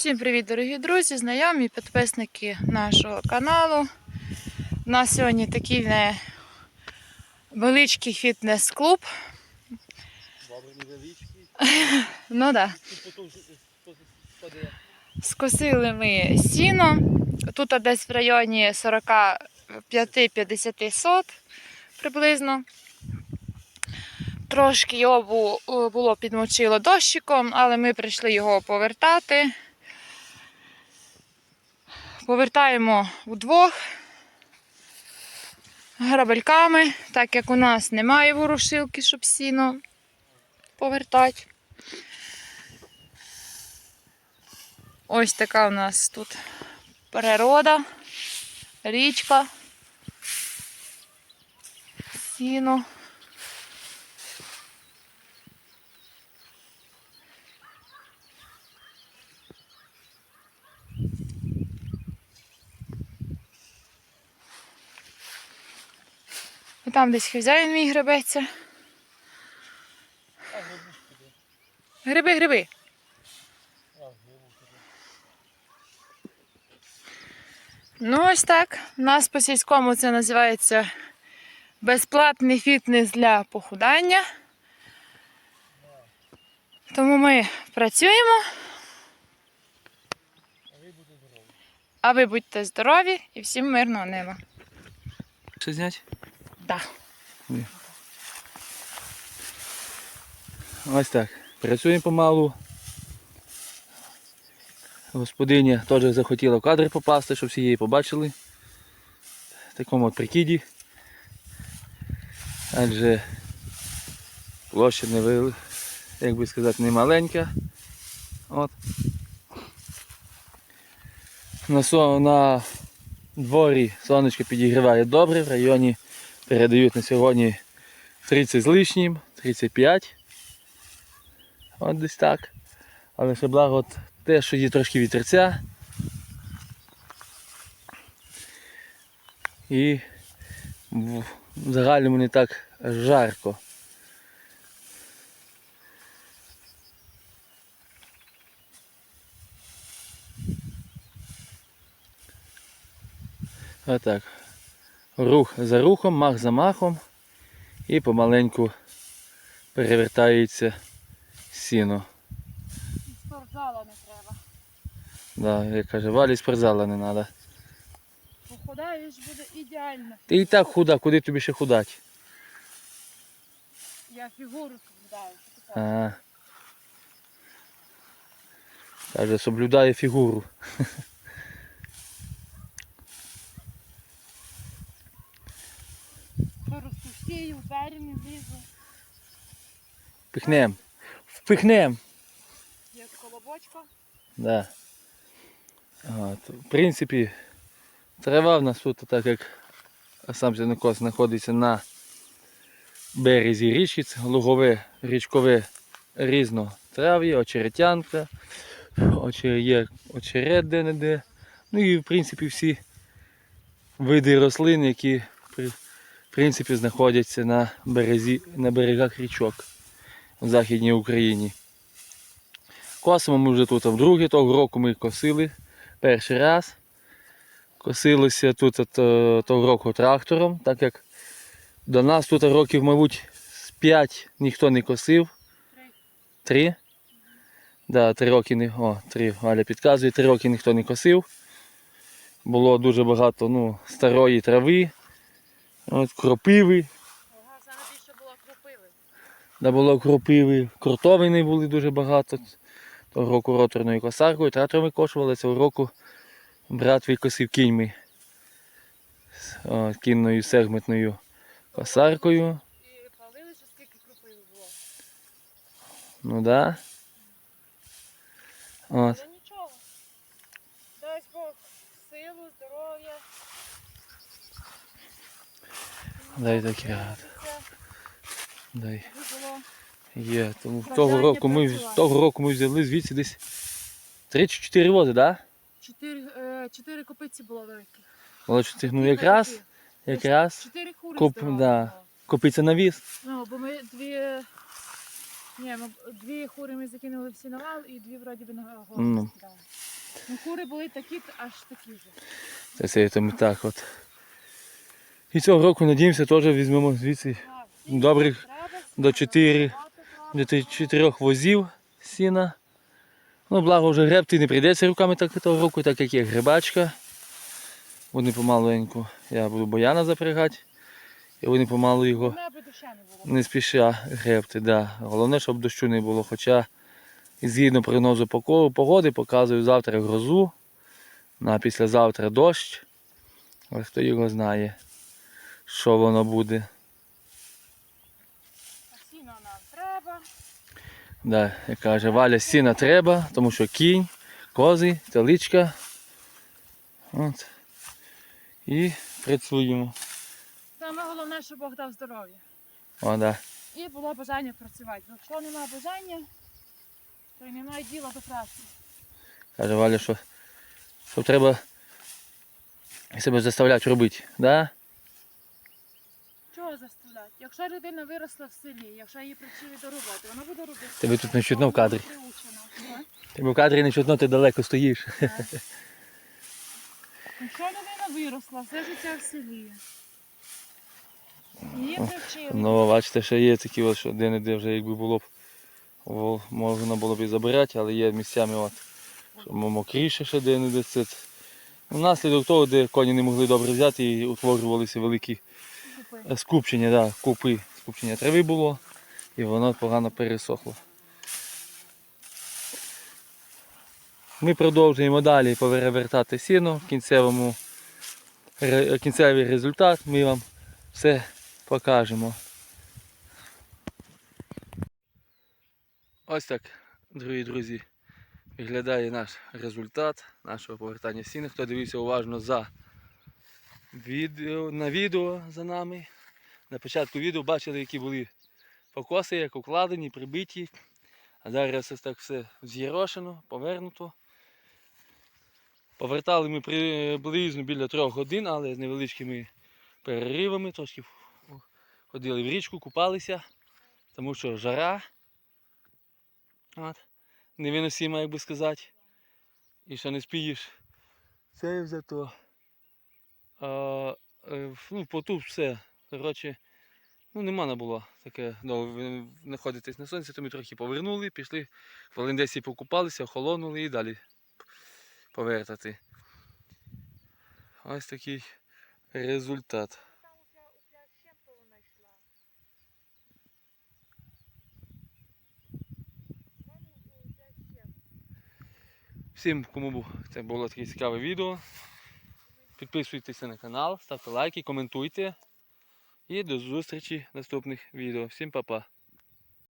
Всім привіт, дорогі друзі, знайомі, підписники нашого каналу. У нас сьогодні такий не величкий фітнес-клуб. Невеличкий. Ну да. Скосили ми сіно. Тут десь в районі 45-50 сот приблизно. Трошки його було підмочило дощиком, але ми прийшли його повертати. Повертаємо вдвох грабельками, так як у нас немає ворушилки, щоб сіно повертати. Ось така у нас тут природа, річка, сіно. І там десь хазяїн мій гребеться. Гриби, гриби. Ну, ось так. У нас по сільському це називається безплатний фітнес для похудання. Тому ми працюємо, А ви будьте здорові і всім мирного неба. Що зняти? Да. Ось так. Працюємо помалу. Господиня теж захотіла в кадр попасти, щоб всі її побачили. В такому от прикиді. Адже площа не вили, як би сказати, не маленька. От. На, на дворі сонечко підігріває добре, в районі передають на сьогодні 30 з лишнім, 35. От десь так. Але ще благо от те, що є трошки вітерця. І в загальному не так жарко. Отак. Рух за рухом, мах за махом і помаленьку перевертається сіно. Спортзала не треба. Да, як каже, валі спортзала не треба. Походаєш буде ідеально. Ти і так худа, куди тобі ще худати? Я фігуру соблюдаю. Ага. Каже, соблюдає фігуру. Двері не влізу. Впихнем. Впихнем. Є колобочка. Да. От. В принципі, трава в нас тут, так як сам сінокос знаходиться на березі річки, лугове, річкове різнотрав'я, очеретянка, очер- є очерет де-не-де. Ну і в принципі всі види рослин, які в принципі знаходяться на, березі, на берегах річок в Західній Україні. Косимо ми вже тут вдруге, того року ми косили перший раз. Косилося тут того року трактором, так як до нас тут років, мабуть, з 5 ніхто не косив. Три. Да, три роки не. О, три, Галя підказує, три роки ніхто не косив. Було дуже багато ну, старої трави, от, кропиви. Ага, більше було кропиви. Да було кропиви, кротовини були дуже багато. Того року роторною косаркою, трактором викошували, цього року брат викосив кіньми. З, о, кінною сегментною косаркою. І палили, що скільки кропиви було. Ну да. От. Але нічого. Дай Бог силу, здоров'я. Дай ряд. Дай. Є. Тому того року ми того року ми взяли звідси десь 3 чи 4 вози, так? Чотири, е, чотири копиці було великих. Да? Ну якраз, якраз Коп- да. копиться на віз. Ну, бо ми дві Ні, ми дві хури ми закинули в сіновал і дві вроді би на Ну. голову скидали. Ну, кури були такі, аж такі ж. Це все це ми так от. І цього року надіємося теж візьмемо звідси Добрих до чотири. багато треба. до чотирьох возів сіна. Ну, благо вже гребти не прийдеться руками так того року, так як є грибачка. Вони помаленьку. Я буду бояна запрягати. І вони помалу його не спіша гребти. Да. Головне, щоб дощу не було. Хоча згідно прогнозу погоди показую завтра грозу, на післязавтра дощ. Ось хто його знає, що воно буде. А сіно нам треба. Да, як каже, Валя сіна треба, тому що кінь, кози, теличка. От. І працюємо. Саме головне, щоб Бог дав здоров'я. О, да. І було бажання працювати. Якщо немає бажання, то й немає діла до праці. Каже Валя, що, що треба себе заставляти робити. Да? Чого заставляти? Якщо людина виросла в селі, якщо її привчили до роботи, вона буде робити. Тебе тут не чутно в кадрі. Тебе в кадрі не чутно, ти далеко стоїш. Якщо людина виросла, все життя в селі. Її привчили. Ну, бачите, ще є такі, от, що де-не-де вже якби було б, о, можна було б і забирати, але є місцями от, що мокріше ще де-не-де. Це, внаслідок того, де коні не могли добре взяти і утворювалися великі Купи. Е, Скупчення, да, купи, скупчення трави було і воно погано пересохло. Ми продовжуємо далі перевертати сіно кінцевому кінцевий результат. Ми вам все покажемо. Ось так, дорогі друзі, виглядає наш результат нашого повертання сіна. Хто дивився уважно за відео, на відео за нами. На початку відео бачили, які були покоси, як укладені, прибиті. А зараз ось так все з'єрошено, повернуто. Повертали ми приблизно біля трьох годин, але з невеличкими переривами. Трошки ходили в річку, купалися, тому що жара. От. Невиносима, як би сказати. І що не спієш. Це зато. А, е, ну, потуп все. Коротше, ну нема не було таке. Ну, ви знаходитесь на сонці, то ми трохи повернули, пішли, хвилин 10 покупалися, охолонули і далі повертати. Ось такий результат. Всім, кому це було таке цікаве відео. Підписуйтеся на канал, ставте лайки, коментуйте. І до зустрічі в наступних відео. Всім па-па.